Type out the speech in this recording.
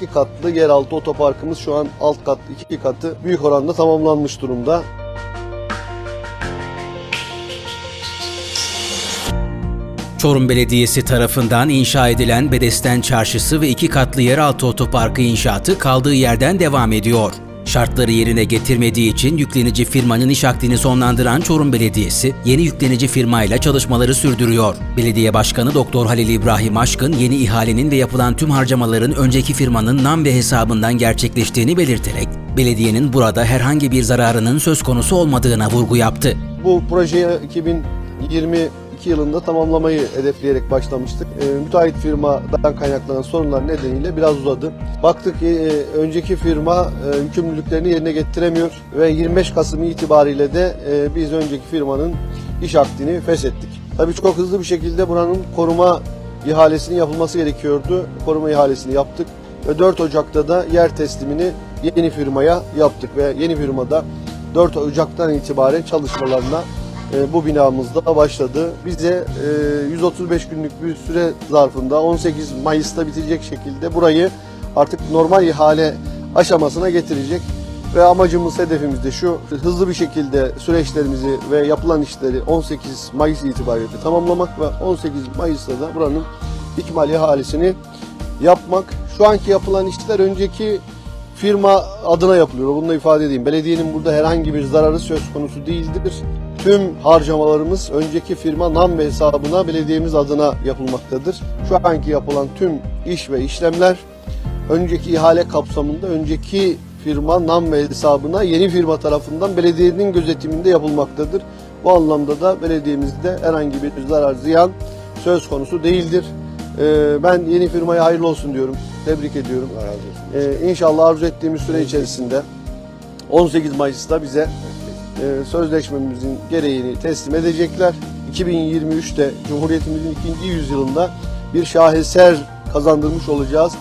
iki katlı yeraltı otoparkımız şu an alt kat iki katı büyük oranda tamamlanmış durumda. Çorum Belediyesi tarafından inşa edilen Bedesten Çarşısı ve iki katlı yeraltı otoparkı inşaatı kaldığı yerden devam ediyor. Şartları yerine getirmediği için yüklenici firmanın iş akdini sonlandıran Çorum Belediyesi yeni yüklenici firmayla çalışmaları sürdürüyor. Belediye Başkanı Doktor Halil İbrahim Aşkın yeni ihalenin ve yapılan tüm harcamaların önceki firmanın nam ve hesabından gerçekleştiğini belirterek belediyenin burada herhangi bir zararının söz konusu olmadığına vurgu yaptı. Bu projeye 2020 2002 yılında tamamlamayı hedefleyerek başlamıştık. Ee, müteahhit firmadan kaynaklanan sorunlar nedeniyle biraz uzadı. Baktık e, önceki firma e, yükümlülüklerini yerine getiremiyor ve 25 Kasım itibariyle de e, biz önceki firmanın iş akdini feshettik. Tabii çok hızlı bir şekilde buranın koruma ihalesinin yapılması gerekiyordu. Koruma ihalesini yaptık ve 4 Ocak'ta da yer teslimini yeni firmaya yaptık ve yeni firmada 4 Ocak'tan itibaren çalışmalarına bu binamızda başladı. Bize e, 135 günlük bir süre zarfında 18 Mayıs'ta bitecek şekilde burayı artık normal ihale aşamasına getirecek ve amacımız hedefimiz de şu hızlı bir şekilde süreçlerimizi ve yapılan işleri 18 Mayıs itibariyle tamamlamak ve 18 Mayıs'ta da buranın ikmal ihalesini yapmak. Şu anki yapılan işler önceki firma adına yapılıyor. Bunu da ifade edeyim. Belediyenin burada herhangi bir zararı söz konusu değildir. Tüm harcamalarımız önceki firma nam ve hesabına belediyemiz adına yapılmaktadır. Şu anki yapılan tüm iş ve işlemler önceki ihale kapsamında önceki firma nam ve hesabına yeni firma tarafından belediyenin gözetiminde yapılmaktadır. Bu anlamda da belediyemizde herhangi bir zarar ziyan söz konusu değildir. Ee, ben yeni firmaya hayırlı olsun diyorum. Tebrik ediyorum. Ee, inşallah arzu ettiğimiz süre içerisinde 18 Mayıs'ta bize sözleşmemizin gereğini teslim edecekler. 2023'te Cumhuriyetimizin ikinci yüzyılında bir şaheser kazandırmış olacağız.